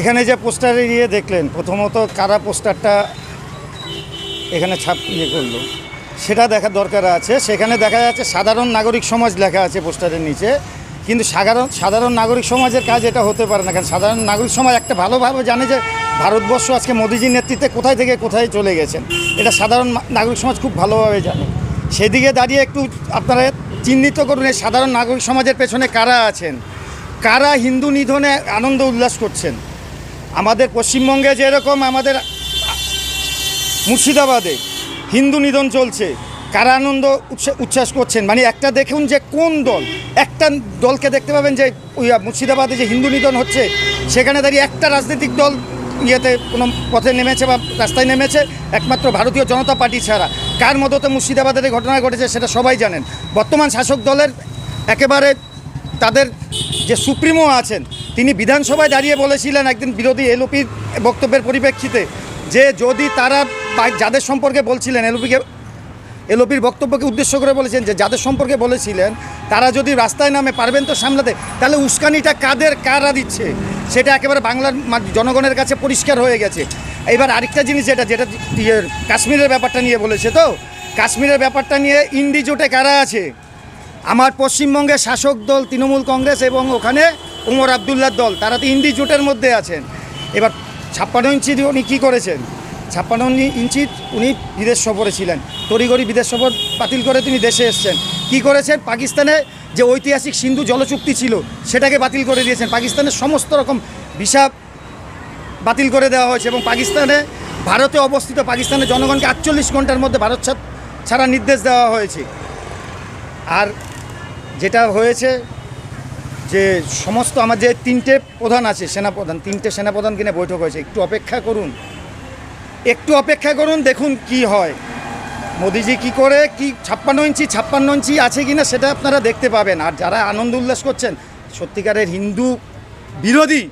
এখানে যে পোস্টারে ইয়ে দেখলেন, প্রথমত কারা পোস্টারটা এখানে ছাপ ইয়ে করল, সেটা দেখার দরকার আছে। সেখানে দেখা যাচ্ছে সাধারণ নাগরিক সমাজ লেখা আছে পোস্টারের নিচে, কিন্তু সাধারণ সাধারণ নাগরিক সমাজের কাজ এটা হতে পারে না, কারণ সাধারণ নাগরিক সমাজ একটা ভালোভাবে জানে যে ভারতবর্ষ আজকে মোদিজির নেতৃত্বে কোথায় থেকে কোথায় চলে গেছেন। এটা সাধারণ নাগরিক সমাজ খুব ভালোভাবে জানে। সেদিকে দাঁড়িয়ে একটু আপনারা চিহ্নিত করুন, এই সাধারণ নাগরিক সমাজের পেছনে কারা আছেন? কারা হিন্দু নিধনে আনন্দ উল্লাস করছেন? আমাদের পশ্চিমবঙ্গে যেরকম আমাদের মুর্শিদাবাদে হিন্দু নিধন চলছে কারা আনন্দ উচ্ছ্বাস করছেন মানে একটা দেখুন যে কোন দল, একটা দলকে দেখতে পাবেন যে ওই মুর্শিদাবাদে যে হিন্দু নিধন হচ্ছে, সেখানে দাঁড়িয়ে একটা রাজনৈতিক দল ইয়েতে কোনো পথে নেমেছে বা রাস্তায় নেমেছে, একমাত্র ভারতীয় জনতা পার্টি ছাড়া। কার মদতে মুর্শিদাবাদের এই ঘটনা ঘটেছে সেটা সবাই জানেন। বর্তমান শাসক দলের একেবারে তাদের যে সুপ্রিমো আছেন তিনি বিধানসভায় দাঁড়িয়ে বলেছিলেন একদিন বিরোধী এলওপির বক্তব্যের পরিপ্রেক্ষিতে যে যদি তারা যাদের সম্পর্কে বলছিলেন, এলওপিকে এলওপির বক্তব্যকে উদ্দেশ্য করে বলেছেন যে যাদের সম্পর্কে বলেছিলেন, তারা যদি রাস্তায় নামে পারবেন তো সামলাতে, তাহলে উস্কানিটা কাদের কারা দিচ্ছে? সেটা একেবারে বাংলার জনগণের কাছে পরিষ্কার হয়ে গেছে। এবার আরেকটা জিনিস যেটা যেটা ইয়ে কাশ্মীরের ব্যাপারটা নিয়ে বলেছে তো? কাশ্মীরের ব্যাপারটা নিয়ে ইন্ডি জোটে কারা আছে? আমার পশ্চিমবঙ্গের শাসক দল, তৃণমূল কংগ্রেস এবং ওখানে ওমর আবদুল্লার দল, তারা তো ইন্ডি জোটের মধ্যে আছেন। এবার ছাপ্পান্ন ইঞ্চি উনি কী করেছেন? ছাপ্পান্ন ইঞ্চি উনি বিদেশ সফরে ছিলেন। তড়িঘড়ি বিদেশ সফর বাতিল করে তিনি দেশে এসছেন। কি করেছেন? পাকিস্তানে যে ঐতিহাসিক সিন্ধু জলচুক্তি ছিল, সেটাকে বাতিল করে দিয়েছেন। পাকিস্তানের সমস্ত রকম ভিসা বাতিল করে দেওয়া হয়েছে এবং পাকিস্তানে, ভারতে অবস্থিত পাকিস্তানের জনগণকে আটচল্লিশ ঘণ্টার মধ্যে ভারত ছা- ছাড়ার নির্দেশ দেওয়া হয়েছে। আর যেটা হয়েছে যে সমস্ত আমার যে তিনটে প্রধান আছে, সেনাপ্রধান, তিনটে সেনাপ্রধান কিনে বৈঠক হয়েছে, একটু অপেক্ষা করুন। একটু অপেক্ষা করুন, দেখুন কি হয়। মোদিজি কি করে, কি ছাপ্পান্ন ইঞ্চি ছাপ্পান্ন ইঞ্চি আছে কিনা সেটা আপনারা দেখতে পাবেন। আর যারা আনন্দ উল্লাস করছেন, সত্যিকারের হিন্দু বিরোধী,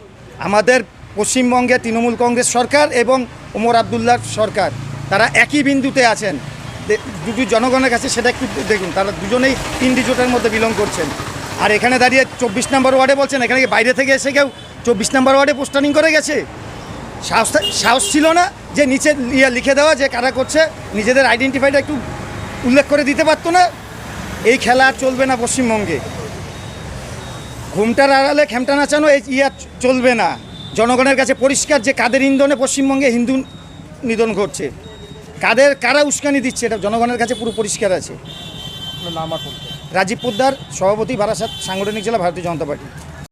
আমাদের পশ্চিমবঙ্গে তৃণমূল কংগ্রেস সরকার এবং ওমর আবদুল্লার সরকার, তারা একই বিন্দুতে আছেন। দুটো জনগণের কাছে সেটা একটু দেখুন, তারা দুজনেই তিনটি জোটের মধ্যে বিলং করছেন। আর এখানে দাঁড়িয়ে চব্বিশ নম্বর ওয়ার্ডে বলছেন, এখানে বাইরে থেকে এসে কেউ চব্বিশ নম্বর ওয়ার্ডে পোস্টারিং করে গেছে? সাহস সাহস ছিল না যে নিচে ইয়ে লিখে দেওয়া যে কারা করছে, নিজেদের আইডেন্টিফাইটা একটু উল্লেখ করে দিতে পারতো না? এই খেলা আর চলবে না পশ্চিমবঙ্গে। ঘুমটার আড়ালে খেমটা নাচানো এই ইয়ে আর চলবে না। জনগণের কাছে পরিষ্কার যে কাদের ইন্ধনে পশ্চিমবঙ্গে হিন্দু নিধন ঘটছে। কাদের, কারা উস্কানি দিচ্ছে, এটা জনগণের কাছে পুরো পরিষ্কার আছে। নাম। রাজীব পোদ্দার সভাপতি বারাসাত সাংগঠনিক জেলা ভারতীয় জনতা পার্টি।